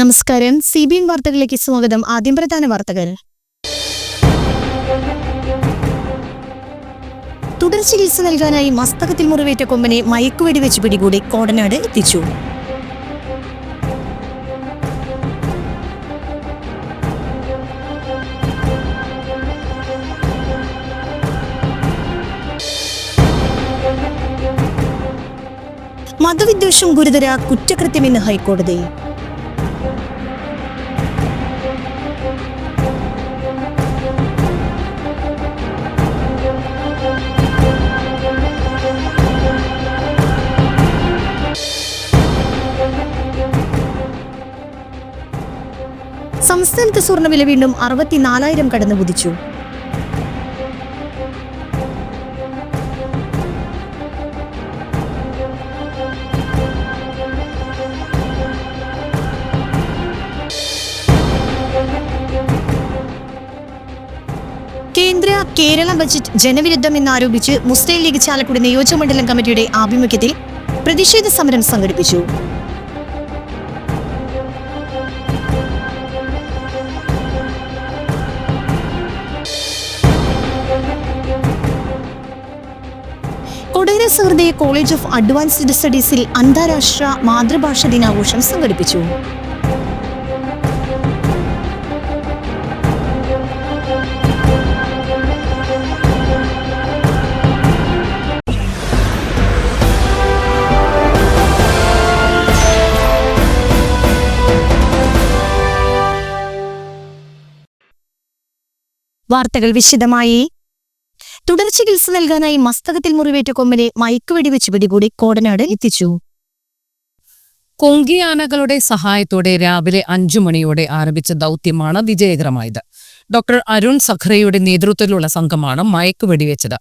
നമസ്കാരം. C B N വാർത്തകളിലേക്ക് സ്വാഗതം. ആദ്യം പ്രധാന വാർത്തകൾ. തുടർ ചികിത്സ നൽകാനായി മസ്തകത്തിൽ മുറിവേറ്റ കൊമ്പനെ മയക്കുവെടി വെച്ച് പിടികൂടി കോടനാട് എത്തിച്ചു. മതവിദ്വേഷം ഗുരുതര കുറ്റകൃത്യമെന്ന് ഹൈക്കോടതി. സംസ്ഥാനത്ത് സ്വർണവില വീണ്ടും അറുപത്തിനാലായിരം കടന്നു കുതിച്ചു. കേന്ദ്ര കേരള ബജറ്റ് ജനവിരുദ്ധം എന്നാരോപിച്ച് മുസ്ലിം ലീഗ് ചാലക്കുടി നിയോജകമണ്ഡലം കമ്മിറ്റിയുടെ ആഭിമുഖ്യത്തിൽ പ്രതിഷേധ സമരം സംഘടിപ്പിച്ചു. സഹൃദയ കോളേജ് ഓഫ് അഡ്വാൻസ്ഡ് സ്റ്റഡീസിൽ അന്താരാഷ്ട്ര മാതൃഭാഷ ദിനാഘോഷം സംഘടിപ്പിച്ചു. വാർത്തകൾ വിശദമായി തുടർ ചികിത്സ നൽകാനായി മസ്തകത്തിൽ മുറിവേറ്റ കൊമ്പനെ മയക്കുവെടിവെച്ച് പിടികൂടി കോടനാട് എത്തിച്ചു. കൊങ്കിയാനകളുടെ സഹായത്തോടെ രാവിലെ അഞ്ചു മണിയോടെ ആരംഭിച്ച ദൗത്യമാണ് വിജയകരമായത്. ഡോക്ടർ അരുൺ സഖ്രയുടെ നേതൃത്വത്തിലുള്ള സംഘമാണ് മയക്ക് വെടിവെച്ചത്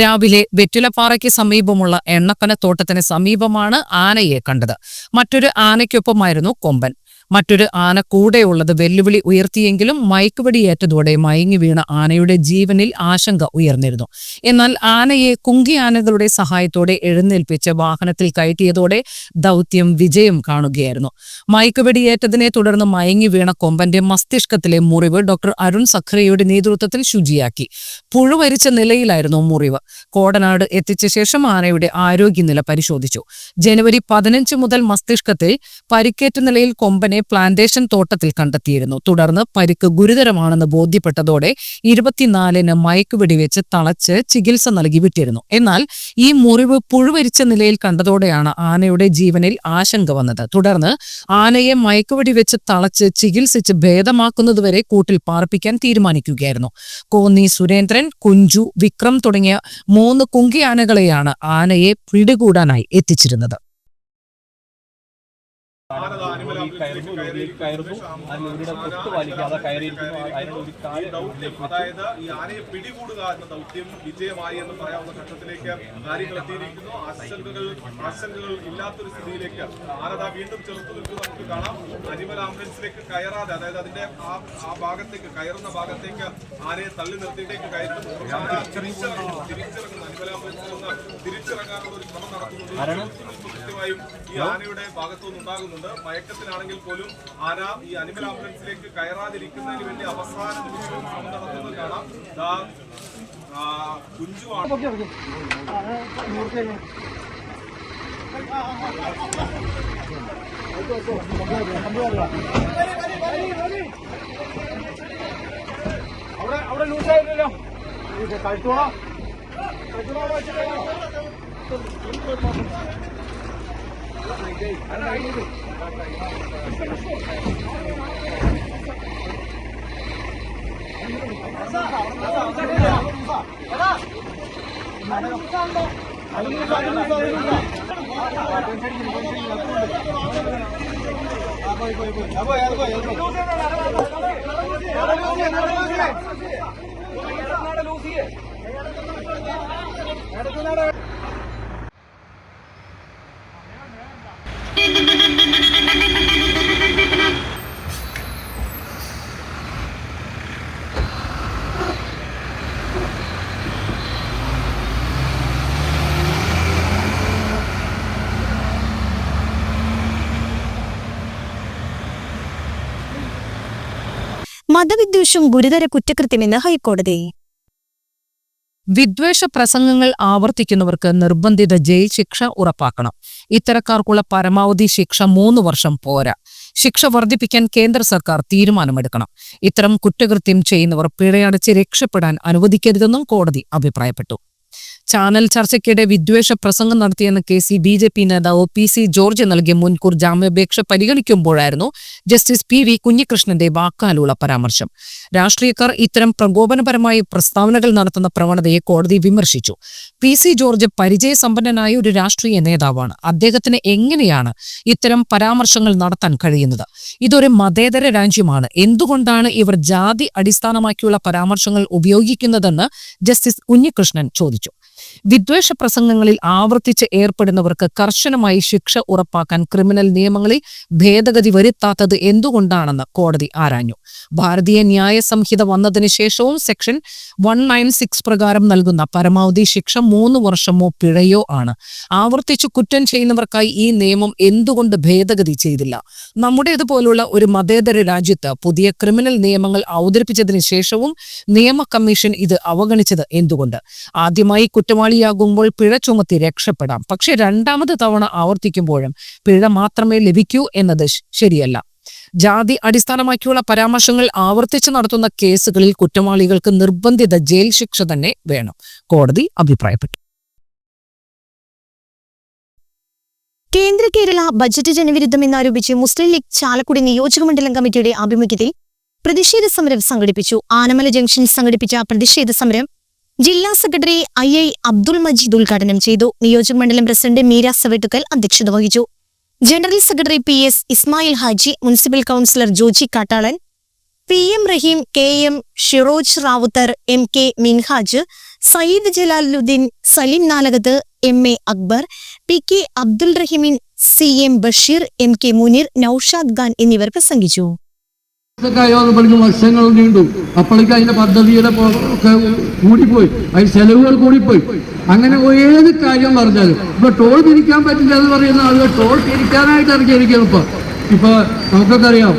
രാവിലെ വെറ്റുലപ്പാറയ്ക്ക് സമീപമുള്ള എണ്ണക്കനത്തോട്ടത്തിന് സമീപമാണ് ആനയെ കണ്ടത്. മറ്റൊരു ആനയ്ക്കൊപ്പമായിരുന്നു കൊമ്പൻ. മറ്റൊരു ആന കൂടെയുള്ളത് വെല്ലുവിളി ഉയർത്തിയെങ്കിലും മയക്കുവെടിയേറ്റതോടെ മയങ്ങി വീണ ആനയുടെ ജീവനിൽ ആശങ്ക ഉയർന്നിരുന്നു. എന്നാൽ ആനയെ കുങ്കി ആനകളുടെ സഹായത്തോടെ എഴുന്നേൽപ്പിച്ച് വാഹനത്തിൽ കയറ്റിയതോടെ ദൗത്യം വിജയം കാണുകയായിരുന്നു. മയക്കുവെടിയേറ്റതിനെ തുടർന്ന് മയങ്ങി വീണ കൊമ്പന്റെ മസ്തിഷ്കത്തിലെ മുറിവ് ഡോക്ടർ അരുൺ സഖ്രയുടെ നേതൃത്വത്തിൽ ശുചിയാക്കി. പുഴുവരിച്ച നിലയിലായിരുന്നു മുറിവ്. കോടനാട് എത്തിച്ച ശേഷം ആനയുടെ ആരോഗ്യനില പരിശോധിച്ചു. ജനുവരി പതിനഞ്ച് മുതൽ മസ്തിഷ്കത്തിൽ പരിക്കേറ്റ നിലയിൽ കൊമ്പനെ പ്ലാന്റേഷൻ തോട്ടത്തിൽ കണ്ടെത്തിയിരുന്നു. തുടർന്ന് പരിക്ക് ഗുരുതരമാണെന്ന് ബോധ്യപ്പെട്ടതോടെ ഇരുപത്തിനാലിന് മയക്കുവെടിവെച്ച് തളച്ച് ചികിത്സ നൽകി വിട്ടിരുന്നു. എന്നാൽ ഈ മുറിവ് പുഴുവരിച്ച നിലയിൽ കണ്ടതോടെയാണ് ആനയുടെ ജീവനിൽ ആശങ്ക വന്നത്. തുടർന്ന് ആനയെ മയക്കുവെടിവെച്ച് തളച്ച് ചികിത്സിച്ച് ഭേദമാക്കുന്നതുവരെ കൂട്ടിൽ പാർപ്പിക്കാൻ തീരുമാനിക്കുകയായിരുന്നു. കോന്നി സുരേന്ദ്രൻ കുഞ്ചു വിക്രം തുടങ്ങിയ മൂന്ന് കുങ്കി ആനകളെയാണ് ആനയെ പിടികൂടാനായി എത്തിച്ചിരുന്നത്. ഈ കയറുന്നു. അതിലൂടെ കയറുന്നു തൊട്ട് വലിക്കാതെ കയറിയിരിക്കുന്നു. അതിനുള്ള ഒരു കാര്യം അതായത് ഈ ആനയെ പിടികൂടുക എന്ന ദൗത്യം വിജയമായി എന്ന് പറയാവുന്ന ഘട്ടത്തിലേക്ക് കാര്യങ്ങൾ എത്തിയിരിക്കുന്നു. ആശങ്കകൾ ആശങ്കകൾ ഇല്ലാത്തൊരു സ്ഥിതിയിലേക്ക് ആനത വീണ്ടും ചെറുത്തു നിൽക്കുന്നത് നമുക്ക് കാണാം. അനിമൽ ആംബുലൻസിലേക്ക് കയറാതെ അതായത് അതിന്റെ ആ ആ ഭാഗത്തേക്ക് കയറുന്ന ഭാഗത്തേക്ക് ആനയെ തള്ളി നിർത്തിയിട്ടേക്ക് കയറ്റുന്നു ആന തിരിച്ചിറങ്ങുന്നു തിരിച്ചിറങ്ങുന്നു. അനിമൽ ആംബുലൻസിൽ നിന്ന് തിരിച്ചിറങ്ങാനുള്ള ഒരു ശ്രമം നടത്തുന്നുണ്ട് കൃത്യമായും ഈ ആനയുടെ ഭാഗത്തുനിന്ന് ഉണ്ടാകുന്നുണ്ട്. മയക്കത്തിലാണെങ്കിൽ പോലും ആന ഈ അനിമൽ ആംബുലൻസിലേക്ക് കയറാതിരിക്കുന്നതിന് വേണ്ടി അവസാന നിമിഷവും ശ്രമം നടത്തുന്നത് കാണാം. കുഞ്ചുവാണ് അവിടെ ലൂസായില്ലല്ലോ കഴിച്ചോളാം പോയി പോയി പോയി അപ്പോ ഏൽക്കോ ഏൽക്കോ ലൂസിയെ ഇടത്തുനാട് മതവിദ്വേഷം ഗുരുതര കുറ്റകൃത്യമെന്ന് ഹൈക്കോടതി. വിദ്വേഷ പ്രസംഗങ്ങൾ ആവർത്തിക്കുന്നവർക്ക് നിർബന്ധിത ജയിൽ ശിക്ഷ ഉറപ്പാക്കണം. ഇത്തരക്കാർക്കുള്ള പരമാവധി ശിക്ഷ മൂന്ന് വർഷം പോരാ. ശിക്ഷ വർദ്ധിപ്പിക്കാൻ കേന്ദ്ര സർക്കാർ തീരുമാനമെടുക്കണം. ഇത്തരം കുറ്റകൃത്യം ചെയ്യുന്നവർ പിഴയടച്ച് രക്ഷപ്പെടാൻ അനുവദിക്കരുതെന്നും കോടതി അഭിപ്രായപ്പെട്ടു. ചാനൽ ചർച്ചയ്ക്കിടെ വിദ്വേഷ പ്രസംഗം നടത്തിയെന്ന കേസിൽ ബി ജെ പി നേതാവ് പി സി ജോർജ് നൽകിയ മുൻകൂർ ജാമ്യാപേക്ഷ പരിഗണിക്കുമ്പോഴായിരുന്നു ജസ്റ്റിസ് പി വി കുഞ്ഞികൃഷ്ണന്റെ വാക്കാലുള്ള പരാമർശം. രാഷ്ട്രീയക്കാർ ഇത്തരം പ്രകോപനപരമായ പ്രസ്താവനകൾ നടത്തുന്ന പ്രവണതയെ കോടതി വിമർശിച്ചു. പി സി ജോർജ് പരിചയസമ്പന്നനായ ഒരു രാഷ്ട്രീയ നേതാവാണ്. അദ്ദേഹത്തിന് എങ്ങനെയാണ് ഇത്തരം പരാമർശങ്ങൾ നടത്താൻ കഴിയുന്നത്? ഇതൊരു മതേതര രാജ്യമാണ്. എന്തുകൊണ്ടാണ് ഇവർ ജാതി അടിസ്ഥാനമാക്കിയുള്ള പരാമർശങ്ങൾ ഉപയോഗിക്കുന്നതെന്ന് ജസ്റ്റിസ് ഉണ്ണികൃഷ്ണൻ ചോദിച്ചു. വിദ്വേഷ പ്രസംഗങ്ങളിൽ ആവർത്തിച്ച് ഏർപ്പെടുന്നവർക്ക് കർശനമായി ശിക്ഷ ഉറപ്പാക്കാൻ ക്രിമിനൽ നിയമങ്ങളിൽ ഭേദഗതി വരുത്താത്തത് എന്തുകൊണ്ടാണെന്ന് കോടതി ആരാഞ്ഞു. ഭാരതീയ ന്യായ സംഹിത വന്നതിന് ശേഷവും സെക്ഷൻ വൺ നയൻ സിക്സ് പ്രകാരം നൽകുന്ന പരമാവധി ശിക്ഷ മൂന്ന് വർഷമോ പിഴയോ ആണ്. ആവർത്തിച്ചു കുറ്റം ചെയ്യുന്നവർക്കായി ഈ നിയമം എന്തുകൊണ്ട് ഭേദഗതി ചെയ്തില്ല? നമ്മുടെ ഇതുപോലുള്ള ഒരു മതേതര രാജ്യത്ത് പുതിയ ക്രിമിനൽ നിയമങ്ങൾ അവതരിപ്പിച്ചതിന് ശേഷവും നിയമ കമ്മീഷൻ ഇത് അവഗണിച്ചത് എന്തുകൊണ്ട്? ആദ്യമായി കുറ്റവാളിയാകുമ്പോൾ പിഴ ചുമത്തി രക്ഷപ്പെടാം. പക്ഷേ രണ്ടാമത് തവണ ആവർത്തിക്കുമ്പോഴും പിഴ മാത്രമേ ലഭിക്കൂ എന്നത് ശരിയല്ല. ജാതി അടിസ്ഥാനമാക്കിയുള്ള പരാമർശങ്ങൾ ആവർത്തിച്ച് നടത്തുന്ന കേസുകളിൽ കുറ്റവാളികൾക്ക് നിർബന്ധിത ജയിൽ ശിക്ഷ തന്നെ വേണം. കോടതി അഭിപ്രായപ്പെട്ടു. കേന്ദ്ര കേരള ബജറ്റ് ജനവിരുദ്ധം എന്നാരോപിച്ച് മുസ്ലിം ലീഗ് ചാലക്കുടി നിയോജക മണ്ഡലം കമ്മിറ്റിയുടെ ആഭിമുഖ്യത്തിൽ പ്രതിഷേധ സമരം സംഘടിപ്പിച്ചു. ആനമല ജംഗ്ഷനിൽ സംഘടിപ്പിച്ച പ്രതിഷേധ സമരം ജില്ലാ secretary I I Abdul Majeed ഉദ്ഘാടനം ചെയ്തു. നിയോജക മണ്ഡലം പ്രസിഡന്റ് മീര സവേട്ടുക്കൽ അധ്യക്ഷത വഹിച്ചു. General secretary P S Ismail Haji municipal councillor Joji Kattalan P M Raheem K M Shiroj Ravuthar M K Minhaj Sayyid Jalaluddin Salim Nalakath M A Akbar P K Abdul റഹീമിൻ C M Basheer M K Muneer Naushad Khan എന്നിവർ പ്രസംഗിച്ചു. ഇതൊക്കെ ആയപ്പോഴേക്കും വർഷങ്ങൾ നീണ്ടു. അപ്പോഴേക്കും അതിന്റെ പദ്ധതിയുടെ ഒക്കെ കൂടിപ്പോയി. അതിന് ചെലവുകൾ കൂടിപ്പോയി. അങ്ങനെ ഏത് കാര്യം പറഞ്ഞാലും ഇപ്പൊ ടോൾ തിരിക്കാൻ പറ്റില്ല എന്ന് പറയുന്ന ആളുകൾ ടോൾ തിരിക്കാനായിട്ട് ഇറങ്ങിയിരിക്കുന്നു ഇപ്പൊ. ഇപ്പൊ നമുക്കൊക്കെ അറിയാം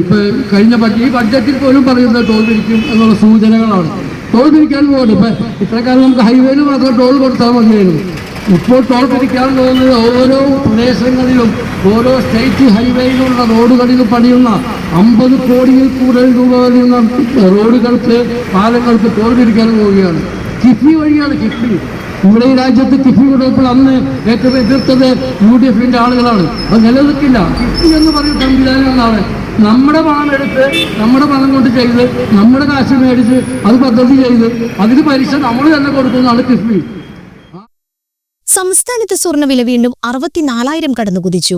ഇപ്പൊ കഴിഞ്ഞ ഈ ബഡ്ജറ്റിൽ പോലും പറയുന്നത് ടോൾ തിരിക്കും എന്നുള്ള സൂചനകളാണ്. ടോൾ തിരിക്കാൻ പോകുന്നു ഇപ്പൊ ഇത്രക്കാലം നമുക്ക് ഹൈവേയിൽ മാത്രം ടോൾ കൊടുത്താൽ മതിയായിരുന്നു. ഇപ്പോൾ ടോൾ പിടിക്കാൻ പോകുന്നത് ഓരോ പ്രദേശങ്ങളിലും ഓരോ സ്റ്റേറ്റ് ഹൈവേയിലുള്ള റോഡുകളിലും പണിയുന്ന അമ്പത് കോടിയിൽ കൂടുതൽ രൂപ വരുന്ന റോഡുകൾക്ക് പാലങ്ങൾക്ക് ടോൾ പിടിക്കാൻ പോവുകയാണ്. കിഫ്ബി വഴിയാണ് കിഫ്ബി. ഇവിടെ ഈ രാജ്യത്ത് കിഫ്ബി കൊടുത്തപ്പോൾ അന്ന് ഏറ്റവും എതിർത്തത് യു ഡി എഫിന്റെ ആളുകളാണ്. അത് നിലനിൽക്കില്ല. കിഫ്ബി എന്ന് പറയുന്ന സംവിധാനം എന്നാണ്. നമ്മുടെ പണം എടുത്ത് നമ്മുടെ പണം കൊണ്ട് ചെയ്ത് നമ്മുടെ കാശ് മേടിച്ച് അത് പദ്ധതി ചെയ്ത് അതിന് പലിശ നമ്മൾ തന്നെ കൊടുക്കുന്നതാണ് കിഫ്ബി. സംസ്ഥാനത്ത് സ്വർണവില വീണ്ടും അറുപത്തിനാലായിരം കടന്നു കുതിച്ചു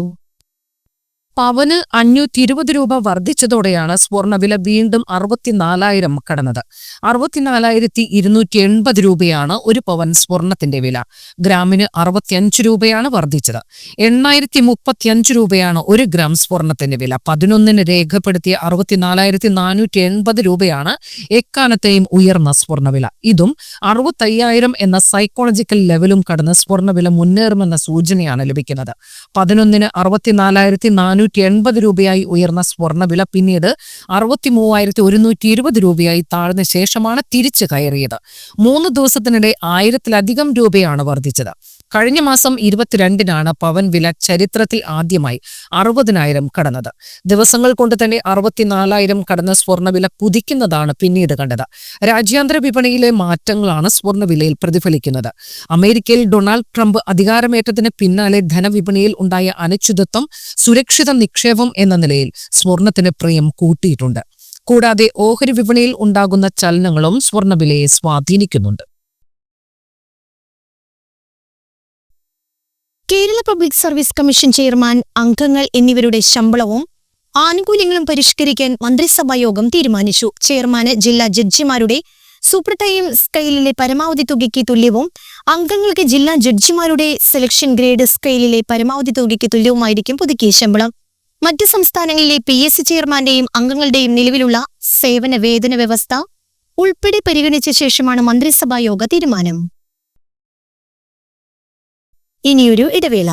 പവന് അഞ്ഞൂറ്റി ഇരുപത് രൂപ വർദ്ധിച്ചതോടെയാണ് സ്വർണവില വീണ്ടും അറുപത്തിനാലായിരം കടന്നത്. അറുപത്തിനാലായിരത്തി ഇരുന്നൂറ്റി എൺപത് രൂപയാണ് ഒരു പവൻ സ്വർണത്തിന്റെ വില. ഗ്രാമിന് അറുപത്തിയഞ്ച് രൂപയാണ് വർദ്ധിച്ചത്. എണ്ണായിരത്തി മുപ്പത്തിയഞ്ച് രൂപയാണ് ഒരു ഗ്രാം സ്വർണത്തിന്റെ വില. പതിനൊന്നിന് രേഖപ്പെടുത്തിയ അറുപത്തിനാലായിരത്തി നാനൂറ്റി എൺപത് രൂപയാണ് എക്കാലത്തെയും ഉയർന്ന സ്വർണവില ഇതും അറുപത്തയ്യായിരം എന്ന സൈക്കോളജിക്കൽ ലെവലും കടന്ന് സ്വർണവില മുന്നേറുമെന്ന സൂചനയാണ് ലഭിക്കുന്നത്. പതിനൊന്നിന് അറുപത്തിനാലായിരത്തി നാനൂറ്റി എൺപത് രൂപയായി ഉയർന്ന സ്വർണവില പിന്നീട് അറുപത്തി മൂവായിരത്തി ഒരുന്നൂറ്റി ഇരുപത് രൂപയായി താഴ്ന്ന ശേഷമാണ് തിരിച്ചു കയറിയത്. മൂന്ന് ദിവസത്തിനിടെ ആയിരത്തിലധികം രൂപയാണ് വർദ്ധിച്ചത്. കഴിഞ്ഞ മാസം ഇരുപത്തിരണ്ടിനാണ് പവൻ വില ചരിത്രത്തിൽ ആദ്യമായി അറുപതിനായിരം കടന്നത്. ദിവസങ്ങൾ കൊണ്ട് തന്നെ അറുപത്തിനാലായിരം കടന്ന സ്വർണവില കുതിക്കുന്നതാണ് പിന്നീട് കണ്ടത്. രാജ്യാന്തര വിപണിയിലെ മാറ്റങ്ങളാണ് സ്വർണവിലയിൽ പ്രതിഫലിക്കുന്നത്. അമേരിക്കയിൽ ഡൊണാൾഡ് ട്രംപ് അധികാരമേറ്റതിന് പിന്നാലെ ധനവിപണിയിൽ ഉണ്ടായ അനിശ്ചിതത്വം സുരക്ഷിത നിക്ഷേപം എന്ന നിലയിൽ സ്വർണത്തിന് പ്രിയം കൂട്ടിയിട്ടുണ്ട്. കൂടാതെ ഓഹരി വിപണിയിൽ ഉണ്ടാകുന്ന ചലനങ്ങളും സ്വർണവിലയെ സ്വാധീനിക്കുന്നുണ്ട്. Kerala public service commission chairman അംഗങ്ങൾ എന്നിവരുടെ ശമ്പളവും ആനുകൂല്യങ്ങളും പരിഷ്കരിക്കാൻ മന്ത്രിസഭാ യോഗം തീരുമാനിച്ചു. ചെയർമാന് ജില്ലാ ജഡ്ജിമാരുടെ സൂപ്പർ ടൈം സ്കെയിലിലെ പരമാവധി തുകയ്ക്ക് തുല്യവും അംഗങ്ങൾക്ക് ജില്ലാ ജഡ്ജിമാരുടെ സെലക്ഷൻ ഗ്രേഡ് സ്കെയിലിലെ പരമാവധി തുകയ്ക്ക് തുല്യവുമായിരിക്കും പുതുക്കിയ ശമ്പളം. മറ്റ് സംസ്ഥാനങ്ങളിലെ പി എസ് സി ചെയർമാന്റെയും അംഗങ്ങളുടെയും നിലവിലുള്ള സേവന വേതന വ്യവസ്ഥ ഉൾപ്പെടെ പരിഗണിച്ച ശേഷമാണ് മന്ത്രിസഭാ യോഗ തീരുമാനം. ഇനിയൊരു ഇടവേള